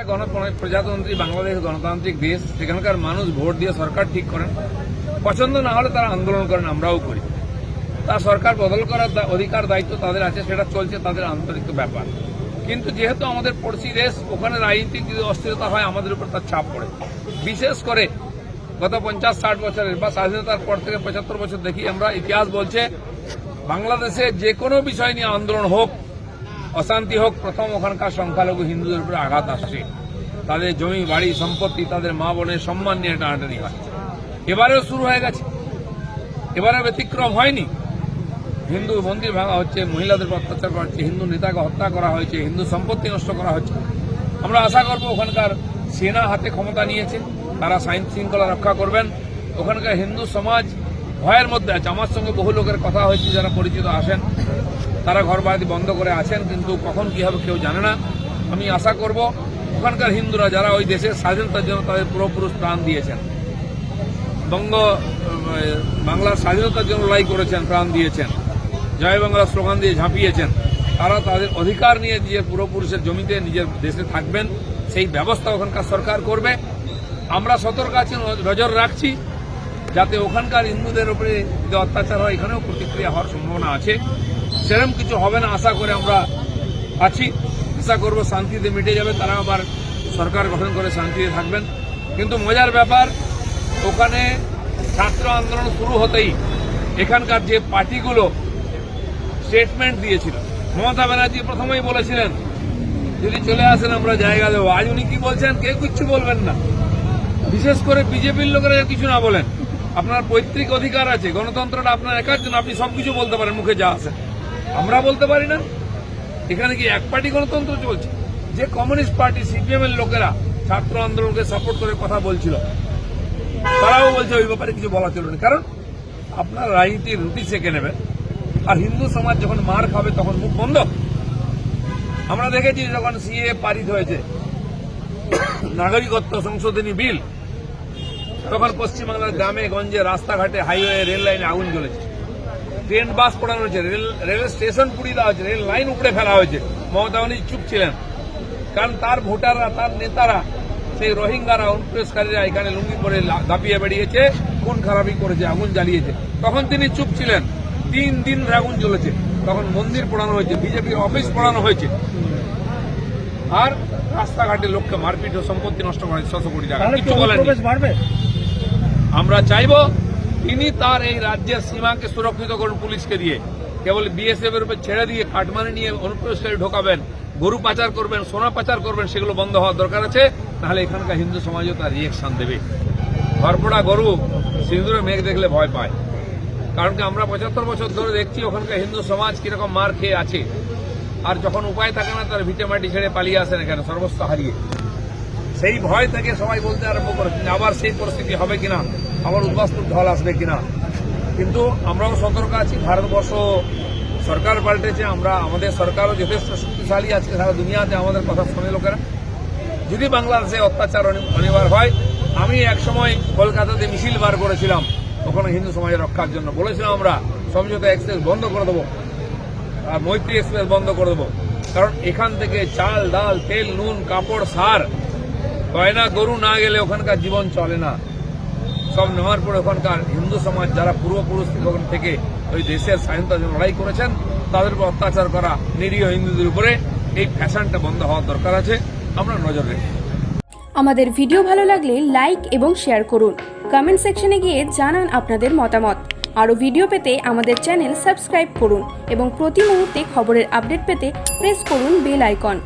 একটা গণ প্রজাতন্ত্রী, বাংলাদেশ গণতান্ত্রিক দেশ, সেখানকার মানুষ ভোট দিয়ে সরকার ঠিক করেন। পছন্দ না হলে তারা আন্দোলন করেন, আমরাও করি। তা সরকার বদল করার অধিকার, দায়িত্ব তাদের আছে, সেটা চলছে, তাদের আন্তরিক ব্যাপার। কিন্তু যেহেতু আমাদের পড়শি দেশ, ওখানে রাজনীতিক যদি অস্থিরতা হয়, আমাদের উপর তার চাপ পড়ে। বিশেষ করে গত পঞ্চাশ, ষাট বছরের বা স্বাধীনতার পর থেকে পঁচাত্তর বছর দেখি আমরা, ইতিহাস বলছে, বাংলাদেশে যে কোনো বিষয় নিয়ে আন্দোলন হোক অশান্তি হোক, প্রথম ওখানকার সংখ্যালঘু হিন্দুদের উপরে আঘাত আসছে। তাদের জমি, বাড়ি, সম্পত্তি, তাদের মা বোনের সম্মান নিয়ে টানাটানি হয়। এবারেও শুরু হয়ে গেছে। এবারে ব্যতিক্রম হয়নি। হিন্দু মন্দির ভাঙা হচ্ছে, মহিলাদের অত্যাচার করা হচ্ছে, হিন্দু নেতাকে হত্যা করা হয়েছে, হিন্দু সম্পত্তি নষ্ট করা হচ্ছে। আমরা আশা করব ওখানকার সেনা হাতে ক্ষমতা নিয়েছে, তারা আইন শৃঙ্খলা রক্ষা করবেন। ওখানকার হিন্দু সমাজ ভয়ের মধ্যে আছে। আমার সঙ্গে বহু লোকের কথা হয়েছে, যারা পরিচিত আসেন। তারা ঘর বাড়ি বন্ধ করে আছেন, কিন্তু কখন কি হবে কেউ জানে না। আমি আশা করব ওখানকার হিন্দুরা যারা ওই দেশের স্বাধীনতার জন্য তাদের পুরোপুরুষ প্রাণ দিয়েছেন। বঙ্গ বাংলার স্বাধীনতার জন্য লড়াই করেছেন, প্রাণ দিয়েছেন। জয় বাংলা স্লোগান দিয়ে ঝাঁপিয়েছেন। তারা তাদের অধিকার নিয়ে নিজের পূর্বপুরুষের জমিতে নিজের দেশে থাকবেন, সেই ব্যবস্থা ওখানকার সরকার করবে। আমরা সতর্ক আছি, নজর রাখছি, যাতে ওখানকার হিন্দুদের উপরে যে অত্যাচার হয়, এখানেও প্রতিক্রিয়া হওয়ার সম্ভাবনা আছে। সেরকম কিছু হবে না, আশা করে আমরা আছি। আশা করব শান্তিতে মিটে যাবে, তারা আবার সরকার গঠন করে শান্তিতে থাকবেন। কিন্তু মজার ব্যাপার, ওখানে ছাত্র আন্দোলন শুরু হতেই এখানকার যে পার্টিগুলো স্টেটমেন্ট দিয়েছিল, মমতা ব্যানার্জি প্রথমেই বলেছিলেন, যদি চলে আসেন আমরা জায়গা দেবো। আজ উনি কি বলছেন, কেউ কিচ্ছু বলবেন না। বিশেষ করে বিজেপির লোকেরা কিছু না বলেন। আপনার পৈতৃক অধিকার আছে, গণতন্ত্রটা আপনার একার জন্য, আপনি সবকিছু বলতে পারেন, মুখে যা আছে। আমরা বলতে পারি না। এখানে কি এক পার্টি গণতন্ত্র চলছে? যে কমিউনিস্ট পার্টি সিপিএম এর লোকেরা ছাত্র আন্দোলনকে সাপোর্ট করে কথা বলছিল, তারাও বলছে ওই ব্যাপারে কিছু বলা চলবে না। কারণ আপনার রাজনীতির রুটি সেকে নেবেন আর হিন্দু সমাজ যখন মার খাবে তখন মুখ বন্ধ। আমরা দেখেছি যখন সিএ পারিত হয়েছে, নাগরিকত্ব সংশোধনী বিল, তখন পশ্চিমবাংলার গ্রামে, গঞ্জে, রাস্তাঘাটে, হাইওয়ে, রেল লাইনে আগুন জ্বলেছে। ট্রেন বাস পড়ানো হয়েছে রেল রেল স্টেশন পুড়িয়ে দেওয়া হয়েছে রেল লাইন উপড়ে ফেলা হয়েছে। মমতা ব্যানার্জি চুপ ছিলেন। কারণ তার ভোটাররা তার নেতারা সেই রোহিঙ্গারা অনুপ্রবেশকারীরা এখানে লুঙ্গি পরে দাপিয়ে বেরিয়েছে খুন খারাপি করেছে আগুন জ্বালিয়েছে। তখন তিনি চুপ ছিলেন। তিন দিন আগুন জ্বলেছে। তখন মন্দির পোড়ানো হয়েছে বিজেপির অফিস পোড়ানো হয়েছে। আর রাস্তাঘাটে লোককে মারপিট ও সম্পত্তি নষ্ট করে ছশো কোটি টাকা। কিছু বলেন আমরা চাইব তিনি তার এই রাজ্যের সীমাকে সুরক্ষিত করুন পুলিশকে দিয়ে। কেবল বিএসএফ এর উপর ছেড়ে দিয়ে কাটমানি নিয়ে অনুপ্রবেশকারী ঢোকাবেন, গরু পাচার করবেন, সোনা পাচার করবেন, সেগুলো বন্ধ হওয়ার দরকার আছে। তাহলে এখানকার হিন্দু সমাজও তার রিয়েকশন দেবে। ঘরপোড়া গরু সিঁদুরে মেঘ দেখলে ভয় পায়। কারণ কি আমরা পঁচাত্তর বছর ধরে দেখছি ওখানকার হিন্দু সমাজ কীরকম মার খেয়ে আছে। আর যখন উপায় থাকে না, তার ভিটে মাটি ছেড়ে পালিয়ে আসেন এখানে, সর্বস্ব হারিয়ে। সেই ভয় থেকে সবাই বলতে আরম্ভ করেছেন, আবার সেই পরিস্থিতি হবে কিনা? আবার উদ্বাস্তুর ঢল আসবে কিনা। কিন্তু আমরাও সতর্ক আছি, ভারতবর্ষ সরকার পাল্টেছে, আমরা, আমাদের সরকারও যথেষ্ট শক্তিশালী আছে সারা দুনিয়াতে, আমাদের কথা শোনে লোকেরা। যদি বাংলাদেশে অত্যাচার অনিবার হয়, আমি একসময় কলকাতাতে মিছিল বার করেছিলাম ওখানে হিন্দু সমাজের রক্ষার জন্য। বলেছিলাম আমরা, সমঝোতা এক্সপ্রেস বন্ধ করে দেবো, আর মৈত্রী এক্সপ্রেস বন্ধ করে দেবো। কারণ এখান থেকে চাল, ডাল, তেল, নুন, কাপড়, সার, গয়না, গরু না গেলে ওখানকার জীবন চলে না। সব নেওয়ার পরে ওখানকার হিন্দু সমাজ যারা পূর্বপুরুষ ওখান থেকে ওই দেশের স্বাধীনতার জন্য লড়াই করেছেন তাদের উপর অত্যাচার করা নিরীহ হিন্দুদের উপরে এই ফ্যাশনটা বন্ধ হওয়ার দরকার আছে। আমরা নজর রাখি আমাদের ভিডিও ভালো লাগলে লাইক এবং শেয়ার করুন। কমেন্ট সেকশনে গিয়ে জানান আপনাদের মতামত। আরও ভিডিও পেতে আমাদের চ্যানেল সাবস্ক্রাইব করুন এবং প্রতি মুহূর্তে খবরের আপডেট পেতে প্রেস করুন বেল আইকন